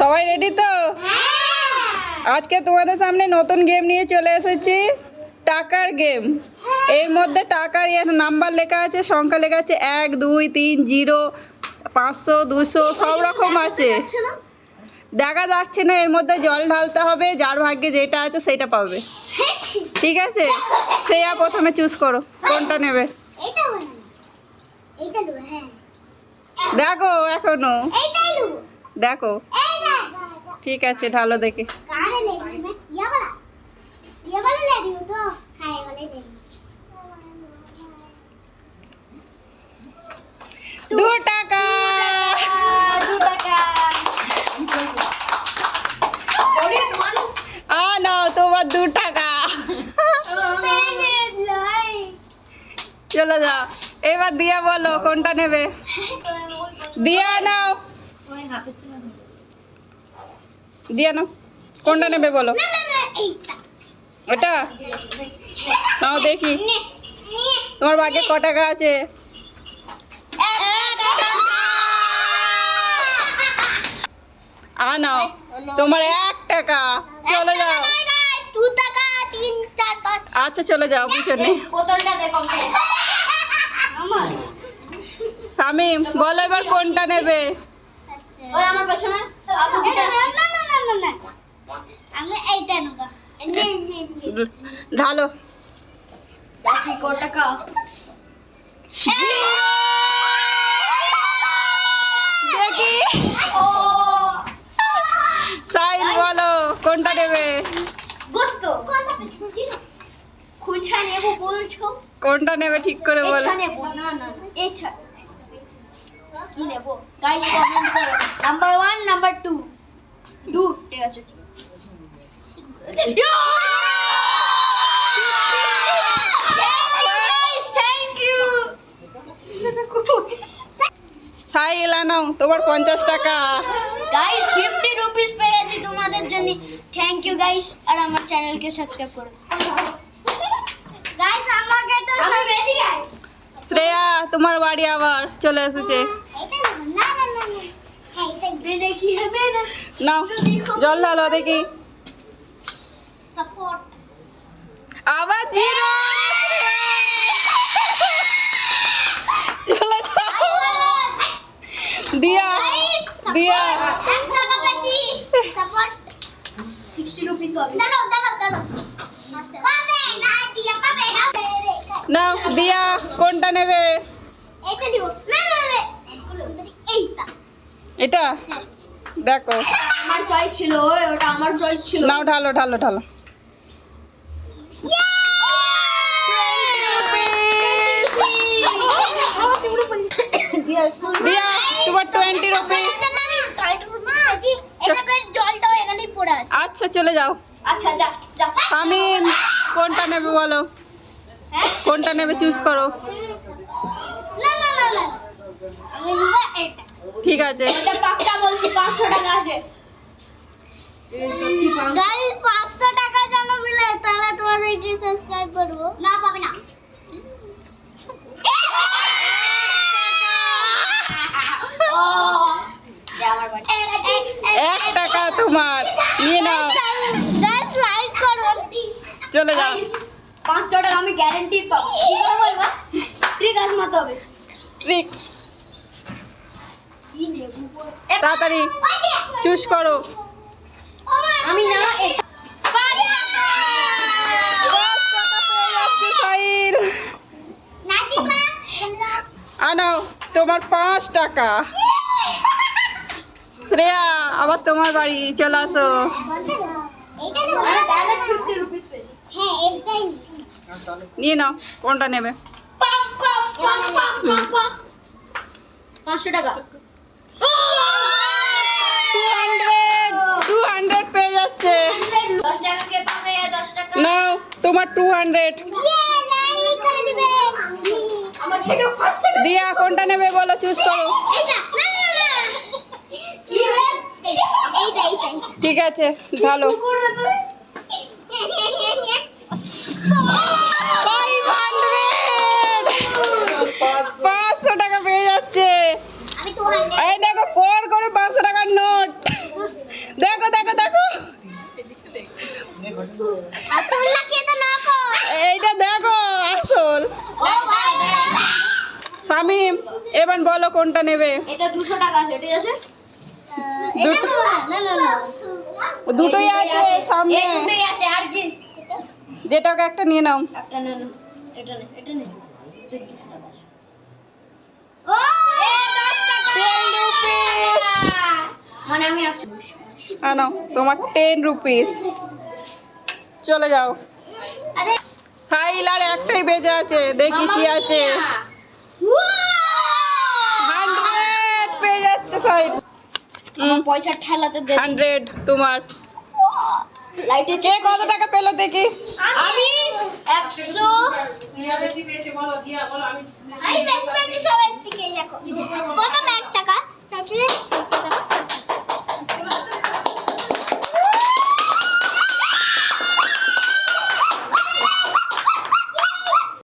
সবাই রেডি তো? আজকে তোমাদের সামনে নতুন গেম নিয়ে চলে এসেছি টাকার গেম এর মধ্যে টাকার ইয়ে নাম্বার লেখা আছে সংখ্যা লেখা আছে এক দুই তিন জিরো পাঁচশো দুশো সব রকম আছে। দেখা যাচ্ছে না এর মধ্যে জল ঢালতে হবে যার ভাগ্যে যেটা আছে সেটা পাবে। ঠিক আছে? শ্রেয়া প্রথমে চুজ করো কোনটা নেবে? হ্যাঁ। দেখো এখনও। দেখো। ঠিক আছে ঢালো দেখে। দু টাকা। তোমার দু টাকা। চলে যাও। এবার দিয়া বলো কোনটা নেবে? দিয়া নাও। দিয়া নাও। কোনটা নেবে বলো? না না না ওটা নাও দেখি। তোমার ভাগ্যে ক টাকা আছে? আনাও তোমার এক টাকা। চলে যাও। আচ্ছা চলে যাও পিছনে কম বলো এবার কোনটা নেবে? ওই আমার পেছনে। না আমি এইটা নেব ঢালো। টাকা দেখি বলো কোনটা নেবে গোস্ত। কোনটা নেব বলছো? কোনটা নেবে ঠিক করে বলো। না কি নেব? গাইস কমেন্ট করো। নাম্বার 1 নাম্বার 2 2 ঠিক আছে। ইউ সাইল আনাও তোমার পঞ্চাশ টাকা। গাইস 50 রুপিস পেয়ে গেছি তোমাদের জন্য। থ্যাংক ইউ গাইস আর আমার চ্যানেলকে সাবস্ক্রাইব করো। গাইস আমাকে তো আমি বেদি গাই শ্রেয়া তোমার বাড়ি আবার চলে এসেছে। এটা না না না না হ্যাঁ এটা দেখি হবে না নাও জল ঢালো দেখি সাপোর্ট আবার জিরো চলে যাও দিয়া দিয়া এক টাকা পেয়েছি সাপোর্ট 60 রুপিস পাবে দাঁড়াও দাঁড়াও দাঁড়াও পাবে না দিয়া পাবে না নাও দিয়া কোনটা নেবে এইটা দিব না না না এইটা এটা? দেখো। আমার চয়েস ছিল ওই ওটা আমার চয়েস ছিল। নাও ঢালো ঢালো ঢালো। দিয়া তোমার টোয়েন্টি আছে। আচ্ছা চলে যাও। আচ্ছা যা যা। আমি কোনটা নেবে বলো? হ্যাঁ? কোনটা নেবে চুজ করো। না না না না আমি এটা। ঠিক আছে। এটা পাক্কা বলছি 500 টাকা আছে গাইস 500 টাকা যেন মিলে তাহলে তোমাদেরকে সাবস্ক্রাইব করব। না পাবে না। এক টাকা তোমার। নিয়ে নাও। গাইস লাইক করো। চলে যাও। গাইস 500 টাকা আমি গ্যারান্টি পাবো। কি করে বলবা? ঠিক আছে মত হবে। ট্রিক তাড়াতাড়ি চুজ করো। আমি না আনাও তোমার পাঁচ টাকা। শ্রেয়া আবার তোমার বাড়ি চলে আসো। এইটা নেব আমি ডাইরেক্ট 50 রুপিস পেয়েছি এইটাই নিয়ে নাও কোনটা নেবে 500 টাকা টু হান্ড্রেড টু হান্ড্রেড পেয়ে যাচ্ছে। 10 টাকা কে পাবে 10 টাকা। নাও তোমার টু হান্ড্রেড নাই করে দিবে আমার থেকে 5 টাকা দিয়া কোনটা নেবে বলো চুজ করো। ঠিক আছে ভালো পাঁচশো। টাকা পেয়ে যাচ্ছে। আমি এই দেখো কর করে পাঁচশো টাকার নোট শামিম এবার বলো কোনটা নেবে? দুটোই আছে সামনে। যেটাকে একটা নিয়ে নাও। আনো তোমার টেন রুপিস চলে যাও। সাইল আর একটাই বেজে আছে দেখি কি আছে। হান্ড্রেড পেয়ে যাচ্ছে সাইড পয়সা ঠেলাতে দে হান্ড্রেড তোমার। লাইটে চেক কত টাকা পেল দেখি? আমি একশো আমি বেশি বেশি সবাই থেকে দেখো